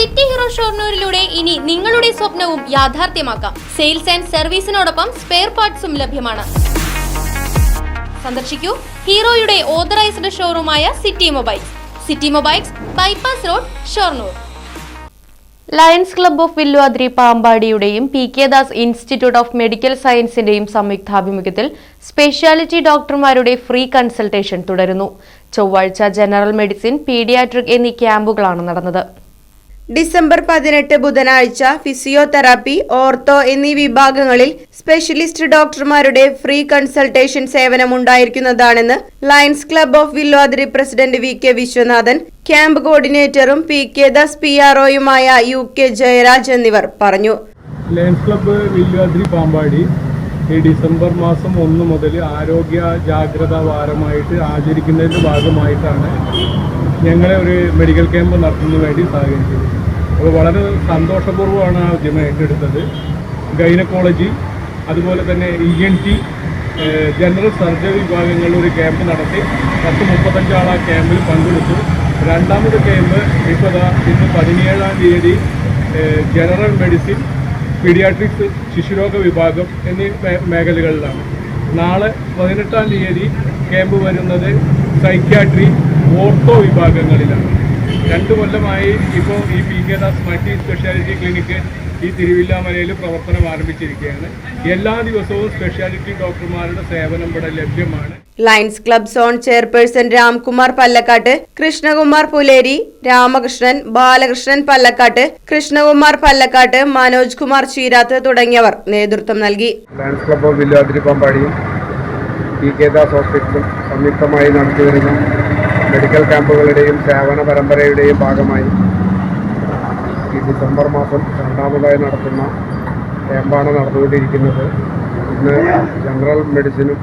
City hero ഷോർണൂരിലൂടെ ഇനി നിങ്ങളുടെ സ്വപ്നവും യാഥാർത്ഥ്യമാക്കാം. സെയിൽസ് ആൻഡ് സർവീസിനോടൊപ്പം സ്പെയർ പാർട്സും ലഭ്യമാണ്. സന്ദർശിക്കൂ ഹീറോയുടെ authorised ഷോറൂമായ city mobiles. City mobiles bypass road Shoranur. Lions club of Villuvadri പാമ്പാടിയുടെയും P K Das institute of medical സയൻസിന്റെയും സംയുക്താഭിമുഖ്യത്തിൽ സ്പെഷ്യാലിറ്റി ഡോക്ടർമാരുടെ ഫ്രീ കൺസൾട്ടേഷൻ തുടരുന്നു. ചൊവ്വാഴ്ച ജനറൽ മെഡിസിൻ പീഡിയാട്രിക് എന്നീ ക്യാമ്പുകളാണ് നടന്നത്. ഡിസംബർ പതിനെട്ട് ബുധനാഴ്ച ഫിസിയോതെറാപ്പി ഓർത്തോ എന്നീ വിഭാഗങ്ങളിൽ സ്പെഷ്യലിസ്റ്റ് ഡോക്ടർമാരുടെ ഫ്രീ കൺസൾട്ടേഷൻ സേവനം ഉണ്ടായിരിക്കുന്നതാണെന്ന് lions club of Vilwadri president V K Viswanathan camp കോർഡിനേറ്ററും P K Das P ആർഒയുമായ യു കെ ജയരാജ് എന്നിവർ പറഞ്ഞു. ലയൺസ് ക്ലബ്ബ് വില്ലുവാദ്രി പാമ്പാടി ഈ ഡിസംബർ മാസം ഒന്ന് മുതൽ ആരോഗ്യ ജാഗ്രതാ വാരമായിട്ട് ആചരിക്കുന്നതിന്റെ ഭാഗമായിട്ടാണ് ഞങ്ങളെ ഒരു മെഡിക്കൽ ക്യാമ്പ് നടത്തുന്നതിന് വേണ്ടി സഹകരിച്ചത്. അപ്പോൾ വളരെ സന്തോഷപൂർവമാണ് ആ ഉദ്യമം ഏറ്റെടുത്തത്. ഗൈനക്കോളജി അതുപോലെ തന്നെ E N T general surgery വിഭാഗങ്ങളിൽ ഒരു ക്യാമ്പ് നടത്തി. പത്ത് മുപ്പത്തഞ്ചാൾ ആ ക്യാമ്പിൽ പങ്കെടുത്തു. രണ്ടാമത് ക്യാമ്പ് ഇപ്പോൾ ഇന്ന് പതിനേഴാം തീയതി ജനറൽ മെഡിസിൻ പീഡിയാട്രിക്സ് ശിശുരോഗ വിഭാഗം എന്നീ മേഖലകളിലാണ്. നാളെ പതിനെട്ടാം തീയതി ക്യാമ്പ് വരുന്നത് സൈക്യാട്രി ഓർത്തോ വിഭാഗങ്ങളിലാണ്. രണ്ട് കൊല്ലമായി ഇപ്പോൾ ഈ P K Das multi speciality clinic ഈ തിരുവില്ലാമലയിൽ പ്രവർത്തനം ആരംഭിച്ചിരിക്കുകയാണ്. എല്ലാ ദിവസവും സ്പെഷ്യാലിറ്റി ഡോക്ടർമാരുടെ സേവനം ഇവിടെ ലഭ്യമാണ്. Lions club zone chairperson Ramkumar Pallakkattu Krishnakumar Puleri Ramakrishnan Balakrishnan Pallakkattu Krishnakumar Pallakkattu Manoj Kumar Cheerath തുടങ്ങിയവർ നേതൃത്വം നൽകി. ലയൺസ് ക്ലബ് ഓഫ് വില്ലുവാതിരി പമ്പാടിയും പി കെ ദാസ് ഹോസ്പിറ്റലും സംയുക്തമായി നടത്തിവരുന്ന മെഡിക്കൽ ക്യാമ്പുകളുടെയും സേവന പരമ്പരയുടെയും ഭാഗമായി ഈ ഡിസംബർ മാസം രണ്ടാമതായി നടത്തുന്ന ക്യാമ്പാണ് നടന്നുകൊണ്ടിരിക്കുന്നത്. ഇന്ന് ജനറൽ മെഡിസിനും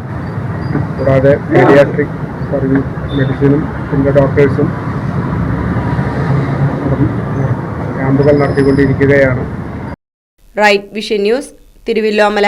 കൂടാതെ പീഡിയാട്രിക് സർവീസ് മെഡിസിനും പിന്നെ ഡോക്ടേഴ്സും ക്യാമ്പുകൾ നടത്തിക്കൊണ്ടിരിക്കുകയാണ്. Right vision news Thiruvilwamala.